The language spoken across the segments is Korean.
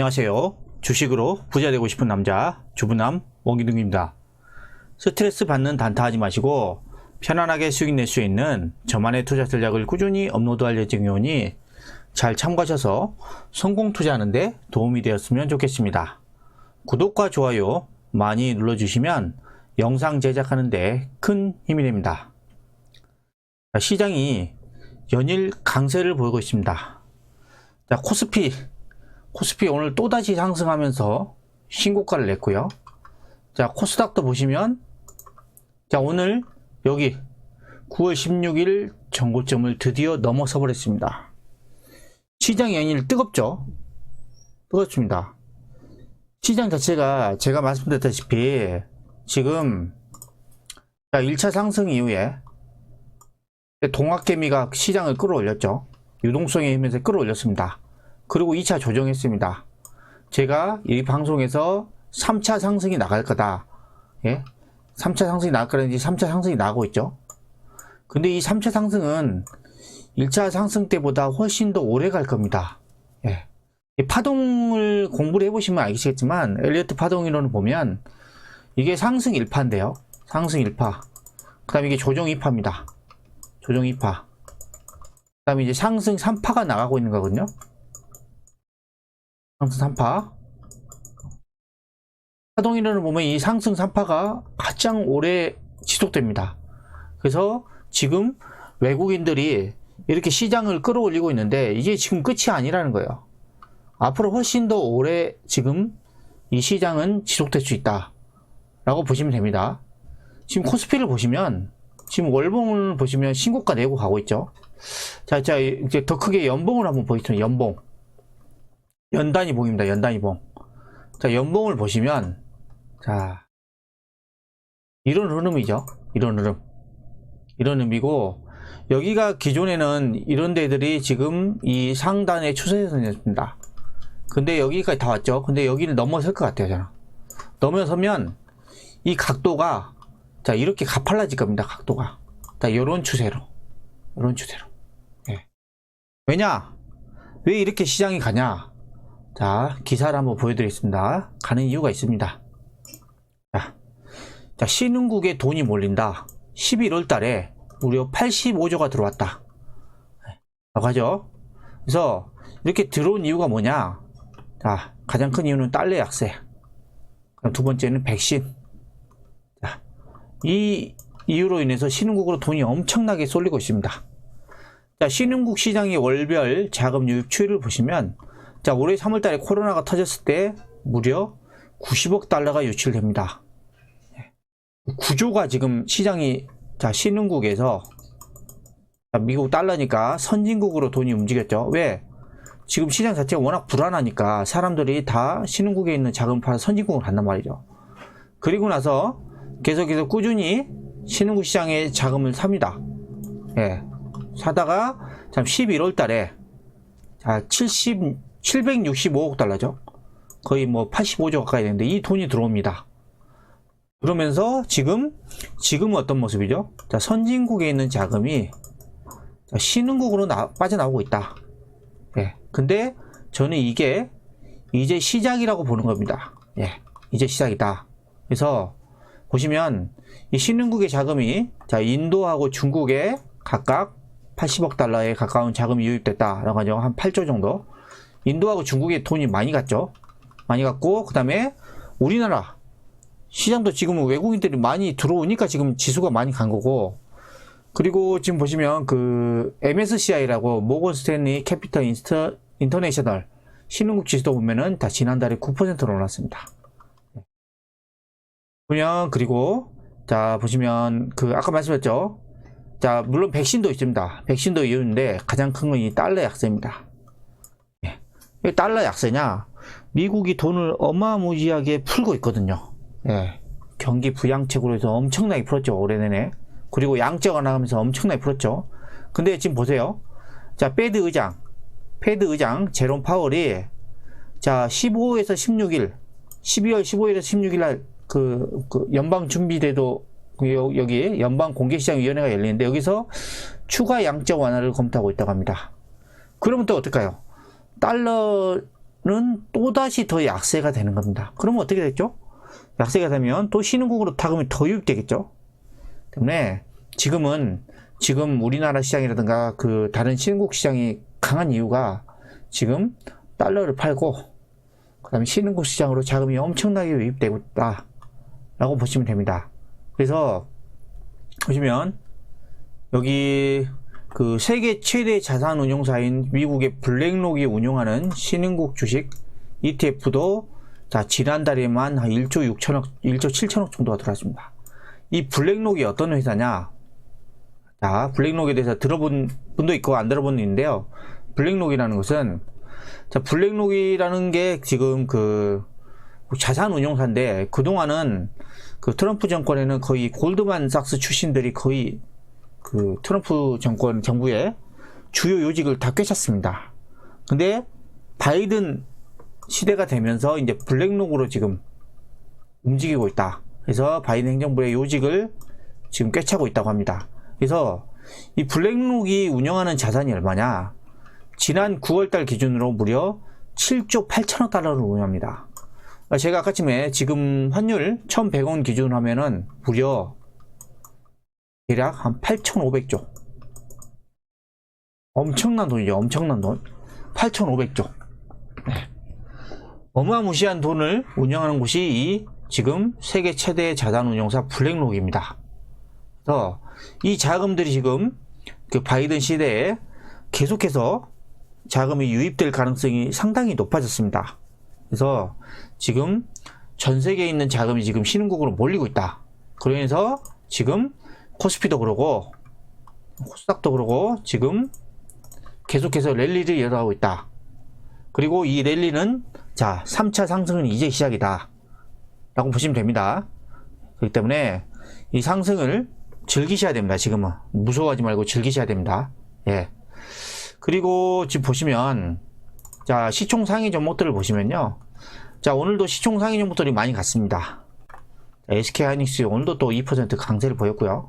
안녕하세요. 주식으로 부자 되고 싶은 남자 주부남 원기둥입니다. 스트레스 받는 단타하지 마시고 편안하게 수익 낼 수 있는 저만의 투자 전략을 꾸준히 업로드할 예정이오니 잘 참고하셔서 성공 투자하는데 도움이 되었으면 좋겠습니다. 구독과 좋아요 많이 눌러주시면 영상 제작하는데 큰 힘이 됩니다. 자, 시장이 연일 강세를 보이고 있습니다. 자, 코스피 코스피 오늘 또다시 상승하면서 신고가를 냈고요. 자, 코스닥도 보시면 자, 오늘 여기 9월 16일 전고점을 드디어 넘어서 버렸습니다. 시장 연일 뜨겁죠? 뜨겁습니다. 시장 자체가 제가 말씀드렸다시피 지금 자, 1차 상승 이후에 동학개미가 시장을 끌어올렸죠. 유동성의 힘에서 끌어올렸습니다. 그리고 2차 조정했습니다. 제가 이 방송에서 3차 상승이 나갈 거다. 예? 3차 상승이 나갈 거라는지 3차 상승이 나고 있죠. 근데 이 3차 상승은 1차 상승 때보다 훨씬 더 오래 갈 겁니다. 예. 이 파동을 공부를 해보시면 알겠지만 엘리어트 파동 이론을 보면 이게 상승 1파인데요. 상승 1파. 그 다음에 이게 조정 2파입니다. 조정 2파. 그 다음에 이제 상승 3파가 나가고 있는 거거든요. 상승 3파. 파동이론을 보면 이 상승 3파가 가장 오래 지속됩니다. 그래서 지금 외국인들이 이렇게 시장을 끌어올리고 있는데 이게 지금 끝이 아니라는 거예요. 앞으로 훨씬 더 오래 지금 이 시장은 지속될 수 있다. 라고 보시면 됩니다. 지금 코스피를 보시면 지금 월봉을 보시면 신고가 내고 가고 있죠. 자, 자, 이제 더 크게 연봉을 한번 보겠습니다. 연봉. 연단위봉입니다. 연단위봉. 자, 연봉을 보시면, 자, 이런 흐름이죠. 이런 흐름. 이런 의미고, 여기가 기존에는 이런 데들이 지금 이 상단의 추세선이었습니다. 근데 여기까지 다 왔죠. 근데 여기를 넘어설 것 같아요, 저는. 넘어서면 이 각도가 자, 이렇게 가팔라질 겁니다. 각도가. 자, 요런 추세로. 요런 추세로. 예. 왜냐? 왜 이렇게 시장이 가냐? 자, 기사를 한번 보여드리겠습니다. 가는 이유가 있습니다. 자, 자 신흥국에 돈이 몰린다. 11월 달에 무려 85조가 들어왔다. 라고 하죠. 그래서 이렇게 들어온 이유가 뭐냐? 자, 가장 큰 이유는 달러 약세. 그럼 두 번째는 백신. 자, 이 이유로 인해서 신흥국으로 돈이 엄청나게 쏠리고 있습니다. 자, 신흥국 시장의 월별 자금 유입 추이를 보시면 자, 올해 3월 달에 코로나가 터졌을 때 무려 90억 달러가 유출됩니다. 9조가 지금 시장이 자, 신흥국에서 자, 미국 달러니까 선진국으로 돈이 움직였죠. 왜? 지금 시장 자체가 워낙 불안하니까 사람들이 다 신흥국에 있는 자금을 팔아 선진국으로 간단 말이죠. 그리고 나서 계속해서 꾸준히 신흥국 시장에 자금을 삽니다. 예. 사다가 참 11월 달에 자, 70, 765억 달러죠. 거의 뭐 85조 가까이 되는데 이 돈이 들어옵니다. 그러면서 지금 지금은 어떤 모습이죠? 자, 선진국에 있는 자금이 자, 신흥국으로 나, 빠져나오고 있다. 예. 근데 저는 이게 이제 시작이라고 보는 겁니다. 예. 이제 시작이다. 그래서 보시면 이 신흥국의 자금이 자, 인도하고 중국에 각각 80억 달러에 가까운 자금이 유입됐다라고 하죠. 한 8조 정도. 인도하고 중국에 돈이 많이 갔죠. 많이 갔고 그 다음에 우리나라 시장도 지금 외국인들이 많이 들어오니까 지금 지수가 많이 간 거고 그리고 지금 보시면 그 MSCI라고 모건 스탠리 캐피털 인스터, 인터내셔널 신흥국 지수도 보면은 다 지난달에 9%로 올랐습니다. 보면 그리고 자 보시면 그 아까 말씀드렸죠. 자 물론 백신도 있습니다. 백신도 이유인데 가장 큰 건 이 달러 약세입니다. 달러 약세냐? 미국이 돈을 어마무지하게 풀고 있거든요. 예. 경기 부양책으로 해서 엄청나게 풀었죠 올해 내내. 그리고 양적가 나가면서 엄청나게 풀었죠. 근데 지금 보세요. 자, 페드 의장, 페드 의장 제롬 파월이 자 15에서 16일, 12월 15일에서 16일 날 그, 그 연방 준비대도 그 여- 여기 연방 공개시장위원회가 열리는데 여기서 추가 양적 완화를 검토하고 있다고 합니다. 그러면 또 어떨까요? 달러 또다시 더 약세가 되는 겁니다. 그러면 어떻게 됐죠? 약세가 되면 또 신흥국으로 타금이 더 유입되겠죠? 때문에 지금은 지금 우리나라 시장이라든가 그 다른 신흥국 시장이 강한 이유가 지금 달러를 팔고 그다음에 신흥국 시장으로 자금이 엄청나게 유입되고 있다라고 보시면 됩니다. 그래서 보시면 여기 그 세계 최대 자산 운용사인 미국의 블랙록이 운용하는 신흥국 주식 ETF도 자 지난달에만 한 1조 6천억, 1조 7천억 정도가 들어왔습니다. 이 블랙록이 어떤 회사냐? 자, 블랙록에 대해서 들어본 분도 있고 안 들어본 분도 있는데요. 블랙록이라는 것은 자, 블랙록이라는 게 지금 그 자산 운용사인데 그동안은 그 트럼프 정권에는 거의 골드만삭스 출신들이 거의 그 트럼프 정권 정부의 주요 요직을 다 꿰찼습니다. 근데 바이든 시대가 되면서 이제 블랙록으로 지금 움직이고 있다. 그래서 바이든 행정부의 요직을 지금 꿰차고 있다고 합니다. 그래서 이 블랙록이 운영하는 자산이 얼마냐? 지난 9월달 기준으로 무려 7조 8천억 달러를 운영합니다. 제가 아까쯤에 지금 환율 1,100원 기준으로 하면은 무려 대략 한 8,500조. 엄청난 돈이죠. 엄청난 돈. 8,500조. 네. 어마무시한 돈을 운영하는 곳이 이 지금 세계 최대 자산 운용사 블랙록입니다. 그래서 이 자금들이 지금 그 바이든 시대에 계속해서 자금이 유입될 가능성이 상당히 높아졌습니다. 그래서 지금 전 세계에 있는 자금이 지금 신흥국으로 몰리고 있다. 그러면서 지금 코스피도 그러고 코스닥도 그러고 지금 계속해서 랠리를 이어가고 있다. 그리고 이 랠리는 자 3차 상승은 이제 시작이다. 라고 보시면 됩니다. 그렇기 때문에 이 상승을 즐기셔야 됩니다. 지금은 무서워하지 말고 즐기셔야 됩니다. 예. 그리고 지금 보시면 자 시총 상위 종목들을 보시면요. 자 오늘도 시총 상위 종목들이 많이 갔습니다. SK 하이닉스 오늘도 또 2% 강세를 보였고요.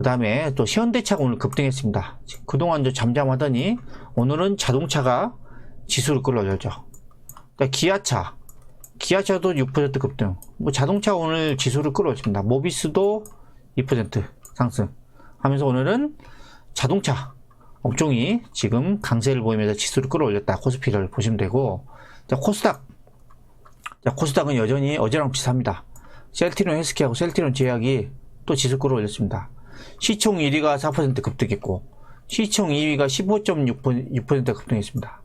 그 다음에 또 현대차가 오늘 급등했습니다. 그동안 좀 잠잠하더니 오늘은 자동차가 지수를 끌어올렸죠. 그러니까 기아차, 기아차도 6% 급등. 뭐 자동차 오늘 지수를 끌어올렸습니다. 모비스도 2% 상승. 하면서 오늘은 자동차 업종이 지금 강세를 보이면서 지수를 끌어올렸다. 코스피를 보시면 되고, 자, 코스닥. 자, 코스닥은 여전히 어제랑 비슷합니다. 셀티론 헬스케하고 셀티론 제약이 또 지수 끌어올렸습니다. 시총 1위가 4% 급등했고, 시총 2위가 15.6% 급등했습니다.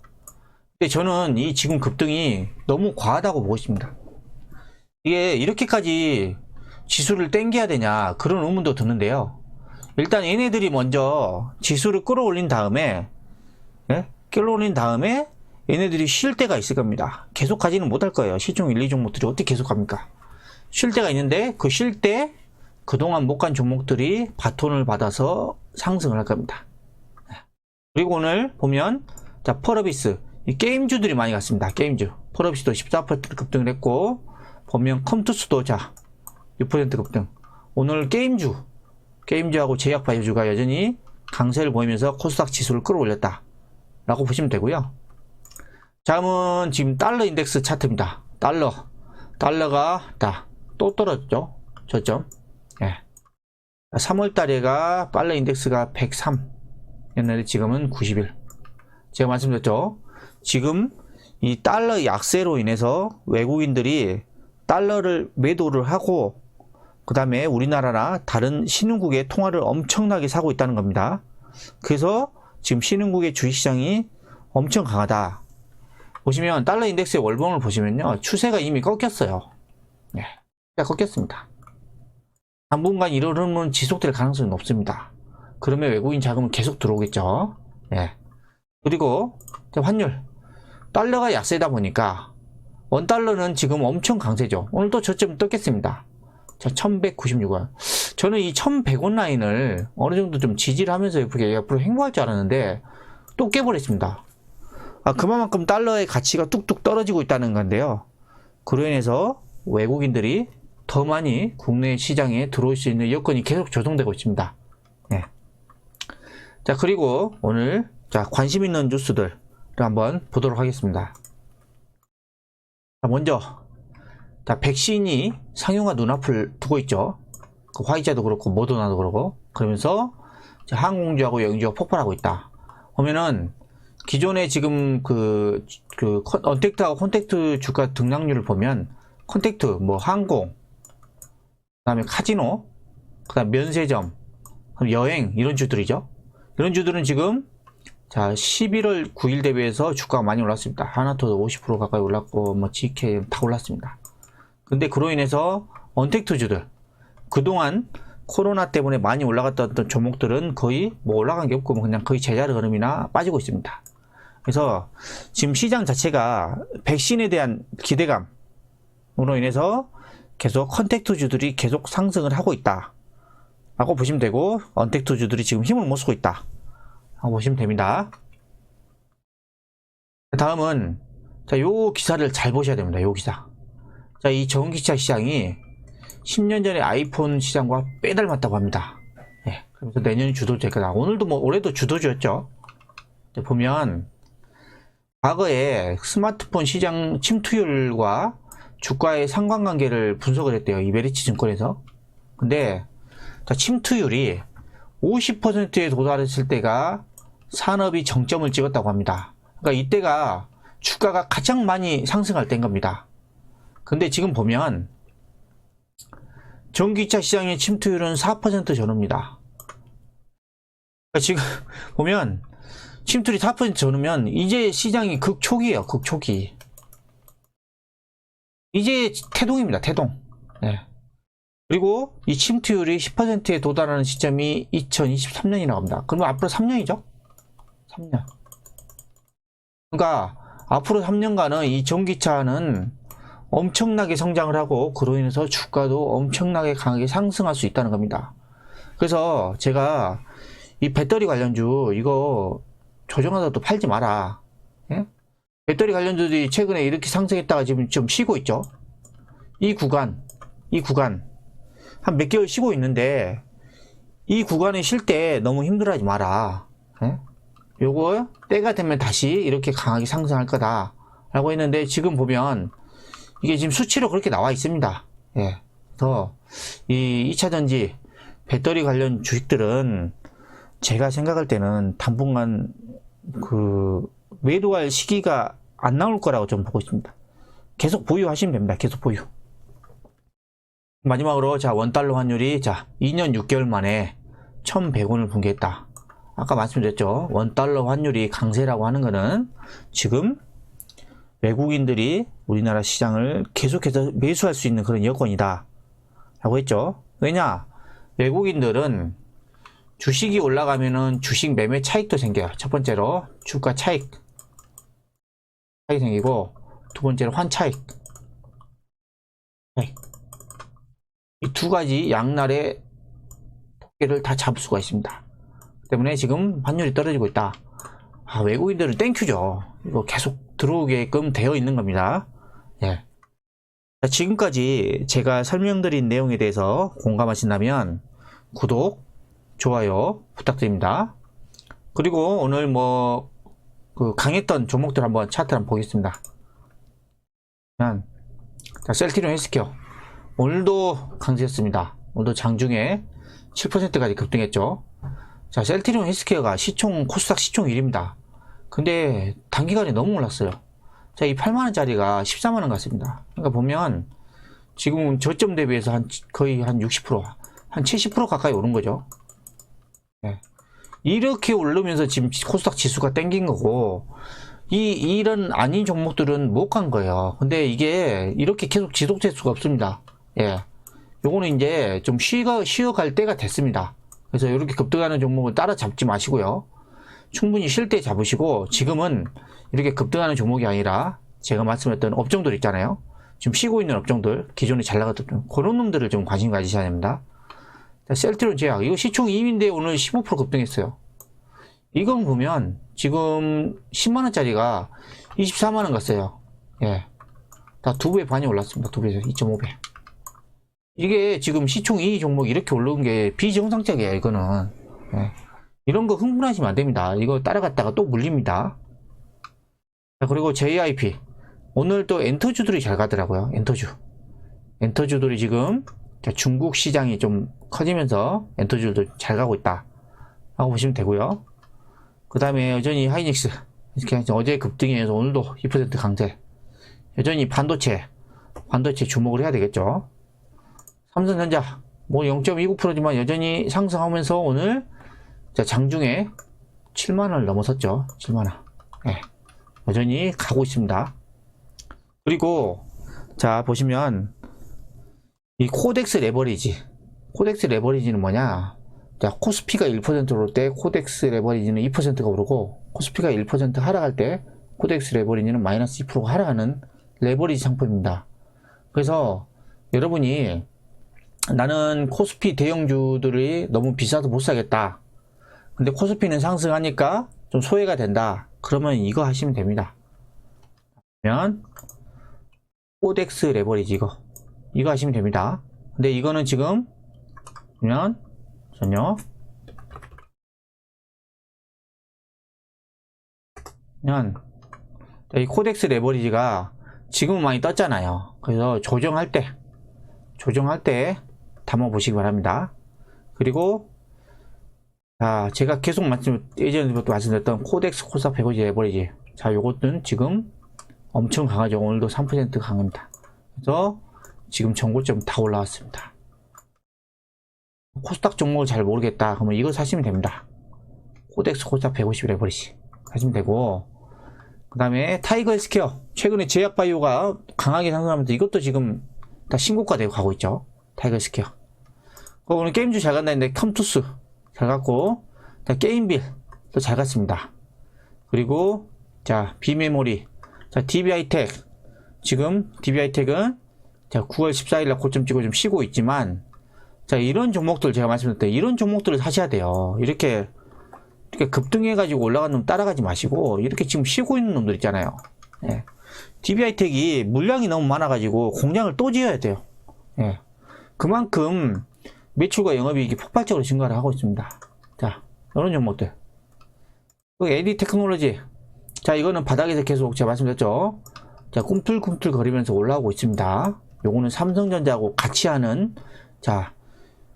근데 저는 이 지금 급등이 너무 과하다고 보고 있습니다. 이게 이렇게까지 지수를 땡겨야 되냐, 그런 의문도 드는데요. 일단 얘네들이 먼저 지수를 끌어올린 다음에 예? 끌어올린 다음에 얘네들이 쉴 때가 있을 겁니다. 계속 가지는 못할 거예요. 시총 1, 2 종목들이 어떻게 계속 갑니까? 쉴 때가 있는데 그 쉴 때 그동안 못 간 종목들이 바톤을 받아서 상승을 할 겁니다. 그리고 오늘 보면 자이 게임주들이 많이 갔습니다. 게임주 펄어비스도 14% 급등을 했고 보면 컴투스도 자6% 급등 오늘 게임주 게임주하고 제약바이오주가 여전히 강세를 보이면서 코스닥 지수를 끌어올렸다. 라고 보시면 되고요. 다음은 지금 달러 인덱스 차트입니다. 달러. 달러가 다 또 떨어졌죠. 저점. 예. 3월 달에가 달러 인덱스가 103. 옛날에 지금은 91. 제가 말씀드렸죠. 지금 이 달러 약세로 인해서 외국인들이 달러를 매도를 하고 그 다음에 우리나라나 다른 신흥국의 통화를 엄청나게 사고 있다는 겁니다. 그래서 지금 신흥국의 주식시장이 엄청 강하다. 보시면 달러 인덱스의 월봉을 보시면요. 추세가 이미 꺾였어요. 네, 꺾였습니다. 당분간 이런 흐름은 지속될 가능성이 높습니다. 그러면 외국인 자금은 계속 들어오겠죠. 예. 그리고 환율. 달러가 약세다 보니까 원달러는 지금 엄청 강세죠. 오늘 또 저점 떴겠습니다. 자, 1196원. 저는 이 1100원 라인을 어느 정도 좀 지지를 하면서 이렇게 앞으로 행보할 줄 알았는데 또 깨버렸습니다. 아, 그만큼 달러의 가치가 뚝뚝 떨어지고 있다는 건데요. 그로 인해서 외국인들이 더 많이 국내 시장에 들어올 수 있는 여건이 계속 조성되고 있습니다. 네. 자, 그리고 오늘 자, 관심 있는 뉴스들 한번 보도록 하겠습니다. 자, 먼저 자, 백신이 상용화 눈앞을 두고 있죠. 그 화이자도 그렇고 모더나도 그렇고 그러면서 항공주하고 여행주가 폭발하고 있다. 보면은 기존에 지금 그, 그 컨- 언택트하고 콘택트 주가 등락률을 보면 콘택트 뭐 항공 그 다음에 카지노 그 다음 면세점 그럼 여행 이런 주들이죠. 이런 주들은 지금 자 11월 9일 대비해서 주가가 많이 올랐습니다. 하나토도 50% 가까이 올랐고 뭐 GK 다 올랐습니다. 근데 그로 인해서 언택트 주들 그동안 코로나 때문에 많이 올라갔던 종목들은 거의 뭐 올라간 게 없고 뭐 그냥 거의 제자리 걸음이나 빠지고 있습니다. 그래서 지금 시장 자체가 백신에 대한 기대감으로 인해서 계속 컨택트주들이 계속 상승을 하고 있다. 라고 보시면 되고, 언택트주들이 지금 힘을 못 쓰고 있다. 라고 보시면 됩니다. 다음은, 자, 요 기사를 잘 보셔야 됩니다. 요 기사. 자, 이 전기차 시장이 10년 전에 아이폰 시장과 빼닮았다고 합니다. 예. 그래서 내년 주도주일 거다. 오늘도 뭐, 올해도 주도주였죠. 보면, 과거에 스마트폰 시장 침투율과 주가의 상관관계를 분석을 했대요. 이베리치 증권에서. 근데 자, 침투율이 50%에 도달했을 때가 산업이 정점을 찍었다고 합니다. 그러니까 이때가 주가가 가장 많이 상승할 때인 겁니다. 근데 지금 보면 전기차 시장의 침투율은 4% 전후입니다. 그러니까 지금 보면 침투율이 4% 전후면 이제 시장이 극초기예요. 극초기. 이제 태동입니다. 태동. 예. 그리고 이 침투율이 10%에 도달하는 시점이 2023년이라고 합니다. 그러면 앞으로 3년이죠? 3년. 그러니까 앞으로 3년간은 이 전기차는 엄청나게 성장을 하고 그로 인해서 주가도 엄청나게 강하게 상승할 수 있다는 겁니다. 그래서 제가 이 배터리 관련주 이거 조정하다도 팔지 마라. 예? 배터리 관련주들이 최근에 이렇게 상승했다가 지금 좀 쉬고 있죠. 이 구간, 이 구간 한 몇 개월 쉬고 있는데 이 구간에 쉴 때 너무 힘들어하지 마라. 예? 요거 때가 되면 다시 이렇게 강하게 상승할 거다 라고 했는데 지금 보면 이게 지금 수치로 그렇게 나와 있습니다. 예. 그래서 이 2차 전지 배터리 관련 주식들은 제가 생각할 때는 당분간 그 매도할 시기가 안 나올 거라고 좀 보고 있습니다. 계속 보유하시면 됩니다. 계속 보유. 마지막으로 자 원달러 환율이 자 2년 6개월 만에 1,100원을 붕괴했다. 아까 말씀드렸죠. 원달러 환율이 강세라고 하는 거는 지금 외국인들이 우리나라 시장을 계속해서 매수할 수 있는 그런 여건이다. 라고 했죠. 왜냐? 외국인들은 주식이 올라가면은 주식 매매 차익도 생겨요. 첫 번째로 주가 차익. 차익 생기고 두 번째로 환차익. 이 두 가지 양날의 토끼를 다 잡을 수가 있습니다. 때문에 지금 환율이 떨어지고 있다. 아, 외국인들은 땡큐죠. 이거 계속 들어오게끔 되어 있는 겁니다. 예. 자, 지금까지 제가 설명드린 내용에 대해서 공감하신다면 구독, 좋아요 부탁드립니다. 그리고 오늘 뭐, 그 강했던 종목들 한번 차트 한번 보겠습니다. 자, 셀티리온 헬스케어. 오늘도 강세였습니다. 오늘도 장중에 7%까지 급등했죠. 자, 셀트리온 헬스케어가 시총, 코스닥 시총 1위입니다. 근데 단기간에 너무 올랐어요. 자, 이 8만원짜리가 14만원 같습니다. 그러니까 보면 지금 저점 대비해서 한 거의 한 60%, 한 70% 가까이 오른 거죠. 네. 이렇게 오르면서 지금 코스닥 지수가 땡긴 거고, 이, 이런 아닌 종목들은 못 간 거예요. 근데 이게 이렇게 계속 지속될 수가 없습니다. 예. 요거는 이제 좀 쉬어, 쉬어 갈 때가 됐습니다. 그래서 이렇게 급등하는 종목을 따라잡지 마시고요. 충분히 쉴 때 잡으시고 지금은 이렇게 급등하는 종목이 아니라 제가 말씀했던 업종들 있잖아요. 지금 쉬고 있는 업종들, 기존에 잘 나갔던 좀 그런 놈들을 좀 관심 가지셔야 됩니다. 자, 셀트론 제약 이거 시총 2위인데 오늘 15% 급등했어요. 이건 보면 지금 10만 원짜리가 24만 원 갔어요. 예. 다 두 배 반이 올랐습니다. 두 배에서 2.5배. 이게 지금 시총 2위 종목 이렇게 올라온 게 비정상적이에요, 이거는. 예. 이런 거 흥분하시면 안 됩니다. 이거 따라갔다가 또 물립니다. 자, 그리고 JIP. 오늘 또 엔터주들이 잘 가더라고요. 엔터주. 엔터주들이 지금 자, 중국 시장이 좀 커지면서 엔터주들도 잘 가고 있다. 라고 보시면 되고요. 그 다음에 여전히 하이닉스. 이렇게 어제 급등에서 오늘도 2% 강세. 여전히 반도체, 반도체 주목을 해야 되겠죠. 삼성전자, 뭐 0.29%지만 여전히 상승하면서 오늘 자, 장중에 7만원을 넘어섰죠. 7만원. 예. 여전히 가고 있습니다. 그리고, 자, 보시면, 이 코덱스 레버리지. 코덱스 레버리지는 뭐냐? 자, 코스피가 1% 오를 때 코덱스 레버리지는 2%가 오르고, 코스피가 1% 하락할 때 코덱스 레버리지는 마이너스 2%가 하락하는 레버리지 상품입니다. 그래서 여러분이 나는 코스피 대형주들이 너무 비싸서 못 사겠다. 근데 코스피는 상승하니까 좀 소외가 된다. 그러면 이거 하시면 됩니다. 그러면 코덱스 레버리지 이거 이거 하시면 됩니다. 근데 이거는 지금 보면 전요 그러면 이 코덱스 레버리지가 지금 많이 떴잖아요. 그래서 조정할 때 조정할 때 담아 보시기 바랍니다. 그리고 자, 제가 계속 말씀, 예전부터 말씀드렸던 코덱스 코사 150 레버리지. 자, 요것은 지금 엄청 강하죠. 오늘도 3% 강합니다. 그래서 지금 정고점 다 올라왔습니다. 코스닥 종목을 잘 모르겠다. 그러면 이거 사시면 됩니다. 코덱스 코사 150 레버리지. 사시면 되고, 그 다음에 타이거 헬스케어. 최근에 제약바이오가 강하게 상승하면서 이것도 지금 다 신고가 되고 가고 있죠. 타이거 헬스케어. 그 오늘 게임주 잘 간다 했는데 컴투스 잘 갔고 자, 게임빌 또 잘 갔습니다. 그리고 자 비메모리 자 DBI텍 지금 DBI텍은 자 9월 14일날 고점 찍고 좀 쉬고 있지만 자 이런 종목들 제가 말씀드렸던 이런 종목들을 사셔야 돼요. 이렇게 이렇게 급등해가지고 올라가는 놈 따라가지 마시고 이렇게 지금 쉬고 있는 놈들 있잖아요. 예. DBI텍이 물량이 너무 많아가지고 공장을 또 지어야 돼요. 예. 그만큼 매출과 영업이익이 폭발적으로 증가를 하고 있습니다. 자, 이런 종목들. 그 AD 테크놀로지. 자, 이거는 바닥에서 계속 제가 말씀드렸죠. 자, 꿈틀꿈틀 거리면서 올라오고 있습니다. 요거는 삼성전자하고 같이 하는, 자,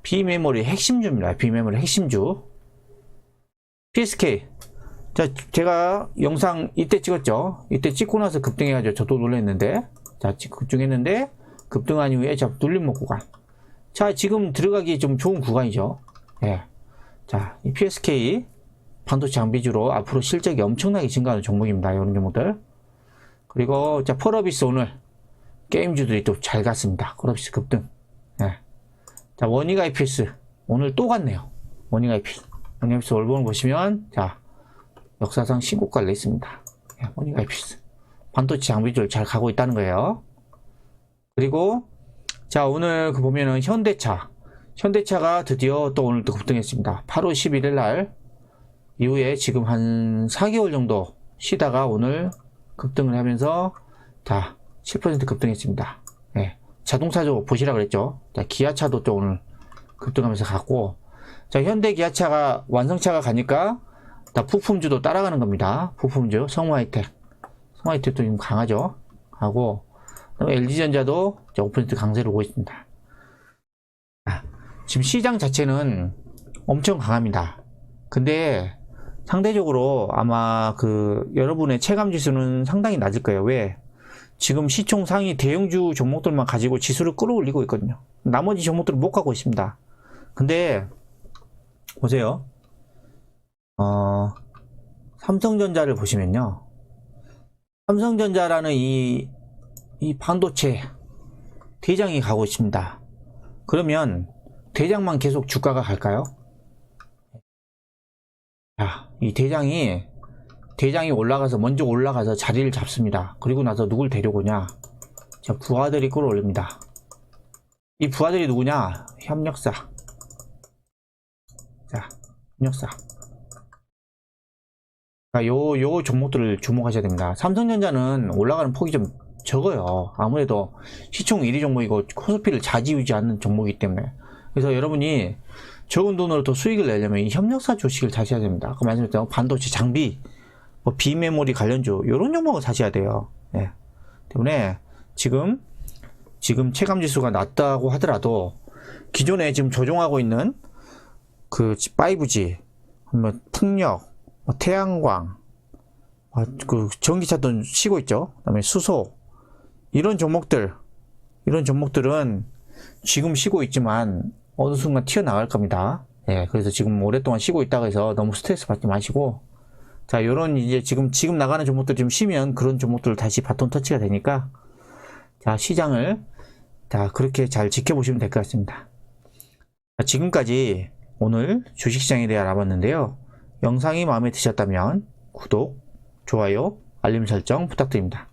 비메모리 핵심주입니다. 비메모리 핵심주. PSK. 자, 제가 영상 이때 찍었죠. 이때 찍고 나서 급등해가지고 저도 놀랐는데, 자, 급등했는데, 급등한 이후에 자, 눌림목 구간. 자, 지금 들어가기 좀 좋은 구간이죠. 예. 자, 이 PSK 반도체 장비주로 앞으로 실적이 엄청나게 증가하는 종목입니다. 이런 종목들. 그리고 자, 펄어비스 오늘 게임주들이 또 잘 갔습니다. 펄어비스 급등. 예. 자, 원익 IPS 오늘 또 갔네요. 원익 IPS. 원익 IPS 월봉을 보시면 자, 역사상 신고가를 냈습니다. 예, 원익 IPS. 반도체 장비주를 잘 가고 있다는 거예요. 그리고 자, 오늘 그 보면은 현대차. 현대차가 드디어 또 오늘 또 급등했습니다. 8월 11일 날 이후에 지금 한 4개월 정도 쉬다가 오늘 급등을 하면서 자, 7% 급등했습니다. 예. 자동차도 보시라 그랬죠. 자, 기아차도 또 오늘 급등하면서 갔고 자, 현대 기아차가 완성차가 가니까 다 부품주도 따라가는 겁니다. 부품주 성화이텍. 성화이텍도 지금 강하죠. 하고 LG전자도 5% 강세를 오고 있습니다. 아, 지금 시장 자체는 엄청 강합니다. 근데 상대적으로 아마 그 여러분의 체감 지수는 상당히 낮을 거예요. 왜? 지금 시총 상위 대형주 종목들만 가지고 지수를 끌어올리고 있거든요. 나머지 종목들은 못 가고 있습니다. 근데 보세요. 어, 삼성전자를 보시면요. 삼성전자라는 이 이 반도체 대장이 가고 있습니다. 그러면 대장만 계속 주가가 갈까요? 자, 이 대장이 대장이 올라가서 먼저 올라가서 자리를 잡습니다. 그리고 나서 누굴 데려오냐? 자, 부하들이 끌어올립니다. 이 부하들이 누구냐? 협력사. 자, 협력사. 자, 요, 요 종목들을 주목하셔야 됩니다. 삼성전자는 올라가는 폭이 좀 적어요. 아무래도 시총 1위 종목이고 코스피를 자지우지 않는 종목이기 때문에. 그래서 여러분이 적은 돈으로 더 수익을 내려면 이 협력사 주식을 사셔야 됩니다. 그 말씀드렸던 반도체 장비, 뭐 비메모리 관련주 이런 종목을 사셔야 돼요. 예. 때문에 지금 지금 체감 지수가 낮다고 하더라도 기존에 지금 조종하고 있는 그 5G, 뭐 풍력, 뭐 태양광, 아, 그 전기차도 쉬고 있죠. 그다음에 수소 이런 종목들 이런 종목들은 지금 쉬고 있지만 어느 순간 튀어나갈 겁니다. 예, 그래서 지금 오랫동안 쉬고 있다고 해서 너무 스트레스 받지 마시고 자, 요런 이제 지금 지금 나가는 종목들 좀 쉬면 그런 종목들 다시 바톤 터치가 되니까 자, 시장을 자, 그렇게 잘 지켜보시면 될 것 같습니다. 자, 지금까지 오늘 주식시장에 대해 알아봤는데요. 영상이 마음에 드셨다면 구독, 좋아요, 알림 설정 부탁드립니다.